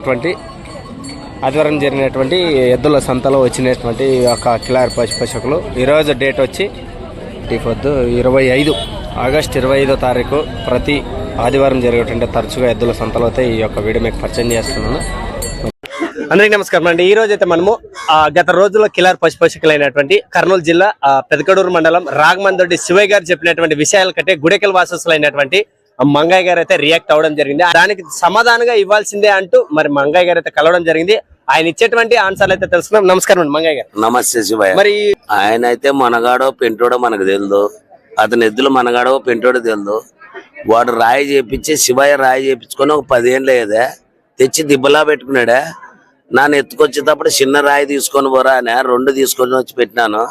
అటువంటి ఆదివారం జరిగినటువంటి ఎద్దుల సంతలో వచ్చినటువంటి ఒక కిలారి పశు పశువులు ఈరోజు డేట్ వచ్చి ఈ పొద్దు ఇరవై ఐదు ఆగస్ట్ ఇరవై ఐదో తారీఖు ప్రతి ఆదివారం జరిగేటువంటి తరచుగా ఎద్దుల సంతలో అయితే ఈ యొక్క వీడియో మీకు పరిచయం చేస్తున్నాను. అందరికీ నమస్కారం అండి. ఈ రోజు అయితే మనము ఆ, గత రోజుల్లో కిలార్ పశు పశుకులైనటువంటి కర్నూలు జిల్లా పెదకడూరు మండలం రాగమందొడ్డి శివయ్య గారు చెప్పినటువంటి విషయాల కంటే గుడెకల్ అయినటువంటి మంగయ్య గారు అయితే రియాక్ట్ అవ్వడం జరిగింది. దానికి సమాధానంగా ఇవ్వాల్సిందే అంటూ మరి మంగయ్య గారు అయితే కలవడం జరిగింది. ఆయన ఇచ్చేటువంటి ఆన్సర్లు అయితే తెలుసుకున్నాం నమస్కారం అండి మంగయ్య గారు. నమస్తే శివయ్య. మరి ఆయన అయితే మనగాడో పెంటోడో మనకు తెలియదు అతని ఎద్దులు మనగాడో పెంటోడో తెలియదు వాడు రాయి చేపించి శివయ్య రాయి చేపించుకొని ఒక పదేళ్ళు అయ్యేదే. తెచ్చి దిబ్బలా పెట్టుకున్నాడే. నన్ను ఎత్తుకొచ్చేటప్పుడు చిన్న రాయి తీసుకొని పోరా అని రెండు తీసుకొని వచ్చి పెట్టినాను.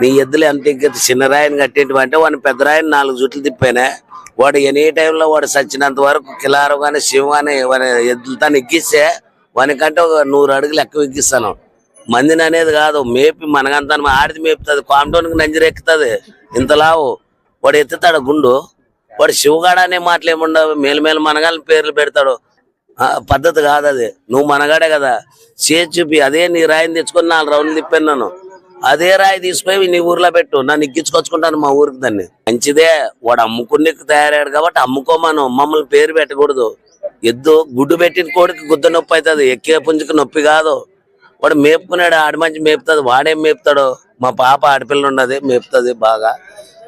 నీ ఎద్దులు ఎంత ఇంక చిన్న రాయిని కట్టేటివి అంటే వాడిని పెద్ద రాయిని నాలుగు జుట్లు తిప్పానే. వాడు ఎనీ టైంలో వాడు చచ్చినంత వరకు కిలారు కానీ శివ కానీ వాని ఎద్దులతో ఎక్కిస్తే వానికంటే ఒక నూరు అడుగులు ఎక్కువ ఎక్కిస్తాను. మందిని అనేది కాదు మేపి మనకంతా ఆడిది మేపుతుంది కాంపౌండ్కి నంజరెక్కుతుంది ఇంతలావు వాడు ఎత్తుతాడు గుండు వాడు శివగాడ అనే మాటలు ఏముండవు మేలు మనగాళ్ళని పేర్లు పెడతాడు. ఆ, పద్ధతి కాదు అది. నువ్వు మనగాడే కదా. చేసి చూపి అదే నీ రాయిని తెచ్చుకొని నాలుగు రౌండ్లు తిప్పాను నన్ను అదే రాయి తీసుకుపోయి నీ ఊర్లో పెట్టు. నన్ను ఇగ్గించుకొచ్చుకుంటాను మా ఊరికి దాన్ని. మంచిదే. వాడు అమ్ముకునేకి తయారయ్యాడు కాబట్టి అమ్ముకోమను. మమ్మల్ని పేరు పెట్టకూడదు. ఎద్దు గుడ్డు పెట్టిన కోడికి గుద్ద నొప్పి అవుతుంది. ఎక్కే పుంజుకి నొప్పి కాదు. వాడు మేపుకున్నాడు. ఆడి మంచి మేపుతుంది వాడేం మేపుతాడు? మా పాప ఆడపిల్ల ఉన్నది. మేపుతుంది బాగా.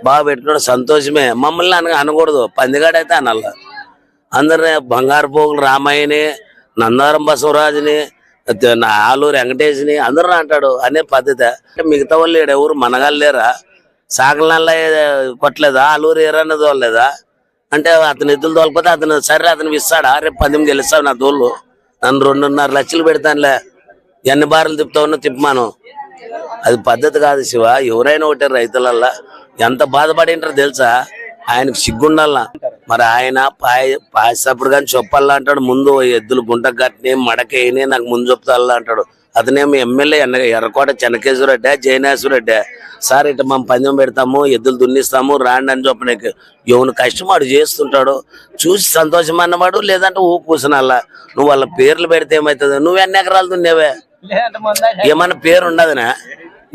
బాగా పెట్టుకున్నాడు. సంతోషమే. మమ్మల్ని అన అనకూడదు. పందిగాడైతే అనాల అందరినీ బంగారు పోగులు రామాయణి నందారం బసవరాజుని ఆలూరు వెంకటేష్ని అందరూ అంటాడు అనే పద్ధతి. అంటే మిగతా వాళ్ళు ఈడ ఎవరు మనగాళ్ళేరా సాగలనల్లా కొట్టలేదా? ఆలూరు ఏరన్న తోలలేదా? అంటే అతను ఎద్దులు తోలిపోతే అతను సరే అతను ఇస్తాడా రేపు పందెం గెలుస్తావు నా తోళ్ళు. నన్ను రెండున్నర లక్షలు పెడతానులే. ఎన్ని బార్లు తిప్పుతా ఉన్నా తిప్పమాను అది పద్ధతి కాదు శివ. ఎవరైనా ఒకటే రైతులల్లా. ఎంత బాధపడింటారో తెలుసా? ఆయనకు సిగ్గుండాలా మరి ఆయన పాయ పాసేటప్పుడు కానీ చెప్పాలా అంటాడు. ముందు ఎద్దులు గుంట కట్టిని మడకేయని నాకు ముందు చెప్తాలా అంటాడు. అతనేమో ఎమ్మెల్యే ఎన్న ఎర్రకోట చెన్నకేశ్వరరెడ్డి జయనేశ్వరరెడ్డి. సార్ ఇట్లా మనం పందెం పెడతాము ఎద్దులు దున్నిస్తాము రాండి అని చెప్పనీకి ఎవను కష్టం వాడు చేస్తుంటాడు చూసి సంతోషం అన్నవాడు లేదంటే ఊ కూసనల్లా. నువ్వు వాళ్ళ పేర్లు పెడితే ఏమవుతుంది నువ్వు ఎన్ని ఎకరాలు దున్నేవే? ఏమన్నా పేరు ఉండదునా?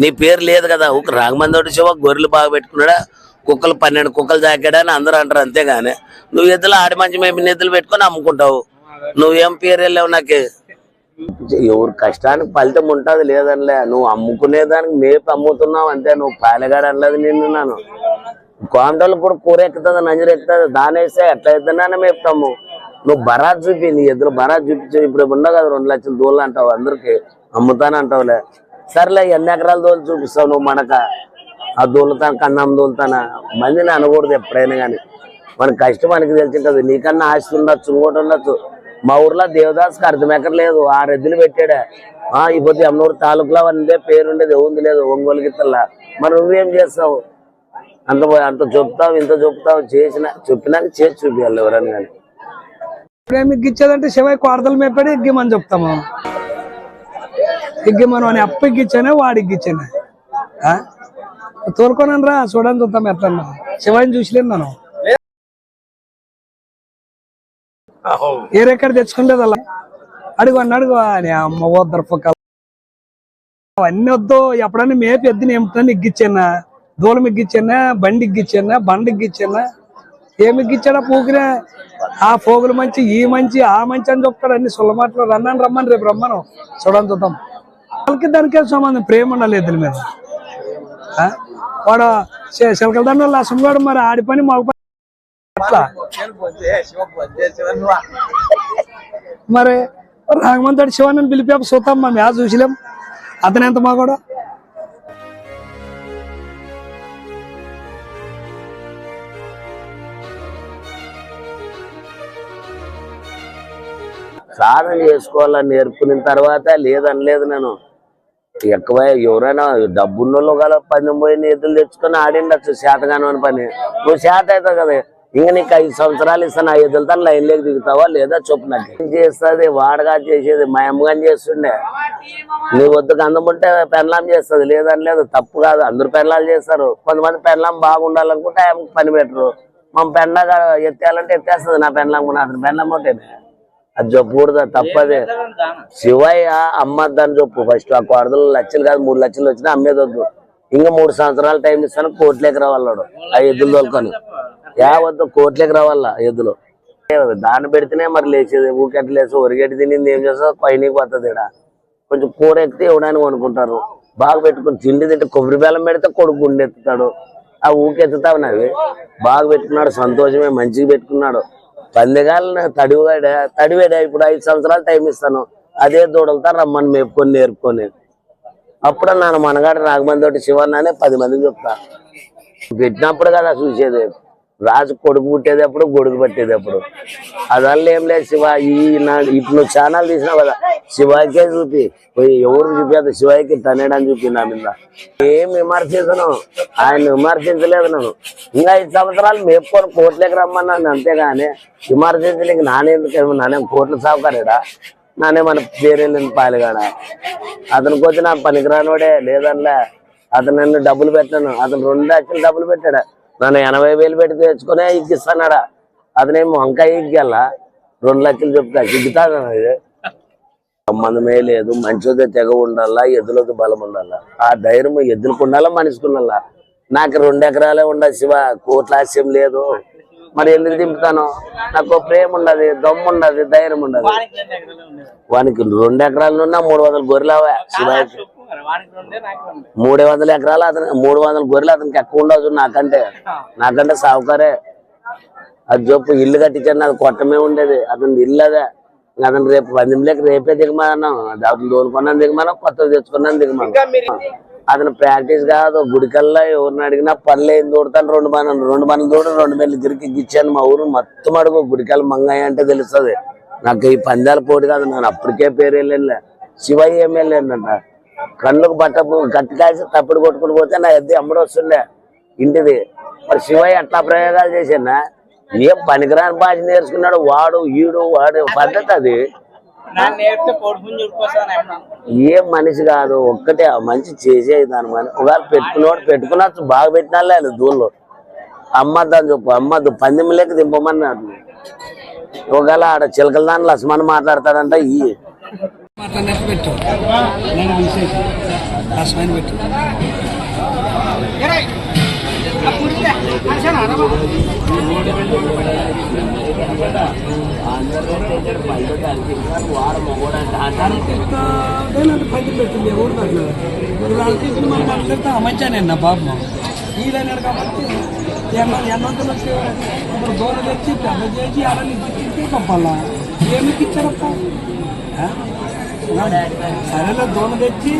నీ పేరు లేదు కదా ఒక రాగమందోడి శివ గొర్రెలు బాగా పెట్టుకున్నాడా? కుక్కలు పన్నెండు కుక్కలు తాకాడని అందరూ అంటారు అంతేగాని. నువ్వు ఎద్దులు ఆడి మంచి మేము ఎద్దులు పెట్టుకొని అమ్ముకుంటావు నువ్వేం పేరు వెళ్ళావు నాకు? ఎవరు కష్టానికి ఫలితం ఉంటుంది లేదనిలే. నువ్వు అమ్ముకునే దానికి మేపు అమ్ముతున్నావు అంతే. నువ్వు పాలగాడు అనలేదు నేను నాను కోమటలు కూడా కూర ఎక్కుతుంది నంజరు ఎక్కుతుంది దాని వేస్తే ఎట్లా అవుతుందని మేపుతాము. నువ్వు బరాత్ చూపి నీ ఎద్దులు బరాత్ చూపించు ఇప్పుడు ఉండవు కదా రెండు లక్షల దూళ్ళు అంటావు అందరికి. అమ్ముతానంటావులే. సర్లే ఎన్ని ఎకరాల దోలు చూపిస్తావు నువ్వు మనక? ఆ దూలుతాను కన్నం దూలతానా మందిని అనకూడదు ఎప్పుడైనా కానీ. మన కష్టం మనకి తెలిసింటది. నీకన్నా ఆశ ఉండొచ్చు ఇంకోటి ఉండొచ్చు. మా ఊర్లో దేవదాస్కి అర్థం ఎక్కడ లేదు ఆరు పెట్టాడే? ఆ ఇప్పుడు ఎమ్మనూరు తాలూకులో ఉండే పేరు ఉండేది ఉంది లేదు ఒంగోలు గిత్తల్లా. మరి నువ్వేం చేస్తావు? అంత అంత చెప్తావు ఇంత చెప్తావు చేసిన చెప్పినాక చేసి చూపించాలి ఎవరన్నా కానీ. ఇప్పుడు ఏమి ఇచ్చేదంటే శివయ్య కోరతలు మేపాడు ఇగ్గిమని చెప్తాము. ఇగ్గిమను అని అప్ప ఇచ్చానే వాడు ఇగ్గిచ్చానే. తోలుకోనని రా చూడని చూద్దాం ఎట్లా శివాయిని చూసిలేను నేను. ఏ రెక్కడ తెచ్చుకుంటేది అలా అడుగు అన్న అడుగు. అని అమ్మ వద్దరు పక్క అవన్నీ వద్దు. ఎప్పుడన్నా మేపు ఎద్దుని ఏమిటని ఇగ్గిచ్చానా దూలం ఇగ్గిచ్చానా బండి ఇగ్గిచ్చానా? బండి ఇగ్గిచ్చానా? ఏమి ఇగ్గిచ్చాడా పూకినే ఆ పోగులు మంచి ఈ మంచి ఆ మంచి అని చెప్తాడు. అన్ని సొల్ల మాటలు. రమ్మని రమ్మని రేపు రమ్మను. చూడని చూద్దాం. వాళ్ళకి దానికి సంబంధం? ప్రేమ ఉండాలి ఎద్దుల మీద. ఆ? వాడు శిలకల దండ అసంగాడు మరి ఆడి పని మగ పని. మరి రాఘమంతుడు శివాన్ని పిలిపి చూద్దాం మా మ్యాచ్ చూసిలేం. అతను ఎంత మా కూడా సాధన చేసుకోవాలని నేర్పుకున్న తర్వాత లేదనలేదు నేను ఎక్కువ ఎవరైనా డబ్బున్నోళ్ళు గల పని పోయి ఎద్దులు తెచ్చుకొని ఆడిండొచ్చు శాతగానం పని. నువ్వు శాత అవుతావు కదా ఇంకా నీకు ఐదు సంవత్సరాలు ఇస్తాను ఆ ఎద్దులతో లైన్లోకి దిగుతావా లేదా చెప్పు నాకు. ఏం చేస్తుంది? వాడగా చేసేది మా అమ్మగాని చేస్తుండే. నీ వద్దుకు అందం ఉంటే పెళ్ళాం చేస్తుంది లేదని లేదు తప్పు కాదు. అందరు పెళ్ళాలు చేస్తారు. కొంతమంది పెళ్ళాం బాగుండాలనుకుంటే ఆమెకు పని పెట్టరు. మా పెండ ఎత్తేయాలంటే ఎత్తేస్తుంది నా పెన్లాం కూడా అతను పెళ్ళాం ఒకటేనే అది చెప్పకూడదు తప్పదే. శివయ్య అమ్మద్దని చెప్పు ఫస్ట్ ఆ కొడదలు లక్షలు కాదు మూడు లక్షలు వచ్చినా అమ్మేది వద్దు ఇంకా మూడు సంవత్సరాలు టైం ఇస్తాను కోట్లేకి రావాలన్నాడు. ఆ ఎద్దులు తోలుకొని. యా వద్దు కోట్లేకి రావాలా ఎద్దులు. దాన్ని పెడితేనే మరి లేచేది ఊకెట్ లేసి ఒరిగెట్టి తినింది ఏం చేస్తా పైనకి పోతుంది ఈడ. కొంచెం కూర ఎక్కితే ఇవ్వడానికి అనుకుంటారు బాగా పెట్టుకుని తిండి తింటే కొబ్బరి బెల్లం పెడితే కొడుకు గుండె ఎత్తుతాడు. ఆ ఊకెత్తుతావు నావి. బాగా పెట్టుకున్నాడు సంతోషమే మంచిగా పెట్టుకున్నాడు. పందిగాలను తడివాడా తడివాడా. ఇప్పుడు ఐదు సంవత్సరాలు టైం ఇస్తాను. అదే దూడలతో రమ్మని మేపుకొని నేర్పుకొని. అప్పుడు నాన్న మనగాడు నాగమంది తోటి శివన్న అని పది మందికి చెప్తా. పెట్టినప్పుడు కదా చూసేది. రాజు కొడుకు పుట్టేటప్పుడు గొడుగు పట్టేటప్పుడు అదల్ల ఏం లేదు శివ ఈ ఇప్పుడు నువ్వు ఛానల్ తీసినావు కదా శివాయికే చూపి. పోయి ఎవరు చూపేది శివాయికి తనేడని చూపి నా మీద. ఏం విమర్శించను ఆయన విమర్శించలేదు నన్ను. ఇంకా ఐదు సంవత్సరాలు మేపుకొని కోట్లకి రమ్మన్నాను అంతేగాని విమర్శించలేక నానేందుకు నానేం కోట్ల సాగుకారేడా నానే మన పేరెళ్ళింది పాలిగాడ? అతనికి వచ్చి నా పనికిరానోడే లేదన్లే. అతను నన్ను డబ్బులు పెట్టాను. అతను రెండు లక్షలు డబ్బులు పెట్టాడు. నన్ను ఎనభై వేలు పెట్టి తెచ్చుకునే ఇగ్గిస్తాడా అతనేమో వంకాయ ఇగ్గల్లా రెండు లక్షలు చెప్తా ఇగ్గుతాడు ఇది. సంబంధమే లేదు మంచిది తెగ ఉండాలా ఎద్దులకి బలం ఉండాలా ఆ ధైర్యం ఎద్దులకు ఉండాలా మనిషికి ఉండాలా నాకు రెండు ఎకరాలే ఉండదు శివ కోట్ల లేదు. మరి ఎందుకు దింపుతాను? నాకు ప్రేమ ఉండదు దమ్ము ఉండదు ధైర్యం ఉండదు. వానికి రెండు ఎకరాలు ఉన్నా మూడు వందల గొర్రెలవా శివాకి మూడు వందల ఎకరాలు అతను మూడు వందల గొర్రెలు అతనికి ఎక్కువ ఉండదు నాకంటే. నాకంటే సావుకారే. అది చెప్పు ఇల్లు కట్టించాను అది కొట్టమే ఉండేది. అతని ఇల్లు అదే. అతను రేపు పందెంలోకి రేపే దిగమన్నాం అతను దోలుకున్నాను దిగమనం కొత్తది తెచ్చుకున్నాను దిగమనం. అతను ప్రాక్టీస్ కాదు గుడికల్లా ఎవరిని అడిగినా పనులు ఏం దూడతాను రెండు మన రెండు మనలు దూడ రెండు మెల్లి తిరిగి ఇచ్చాను మా ఊరు. మొత్తం అడుగు గుడికల్ మంగయ్య అంటే తెలుస్తుంది. నాకు ఈ పందాల పోటీ కాదు నేను అప్పటికే పేరు వెళ్ళలే శివయ్య ఏం వెళ్ళానంట కళ్ళకు బట్ట గట్టి కాసి తప్పుడు కొట్టుకుని పోతే నా ఎద్దు అమ్మడు వస్తుండే ఇంటిది. మరి శివయ్య అట్లా ప్రయోగాలు చేసానా ఏం పనికిరాని భాష నేర్చుకున్నాడు. వాడు ఈడు వాడు పద్ధతి అది. ఏం మనిషి కాదు ఒక్కటే మనిషి చేసేది దాని మని ఒకవేళ పెట్టుకున్నవాడు పెట్టుకున్నచ్చు బాగా పెట్టినా లేదు దూళ్ళు. అమ్మద్దని చెప్పు అమ్మద్దు. పందెం లేక దింపమన్నాడు. ఒకవేళ ఆడ చిలకల దాని లక్ష్మణ్ మాట్లాడతాడంట ఈ మాట్లాడినట్టు పెట్టు నేను తీసేసి కష్టమైన పెట్టు పది పెట్టింది ఎవరు వాళ్ళకి మనం మాట్లాడితే మంచిగా బాబు ఈయన కాబట్టి ఎన్న ఎన్నంతలు వచ్చి ఇప్పుడు దూరం తెచ్చి పెద్ద చేసి అలా ఇచ్చి పంపాలా ఏమికి ఇచ్చారప్ప ఆ? సరేలో దోమ తెచ్చి.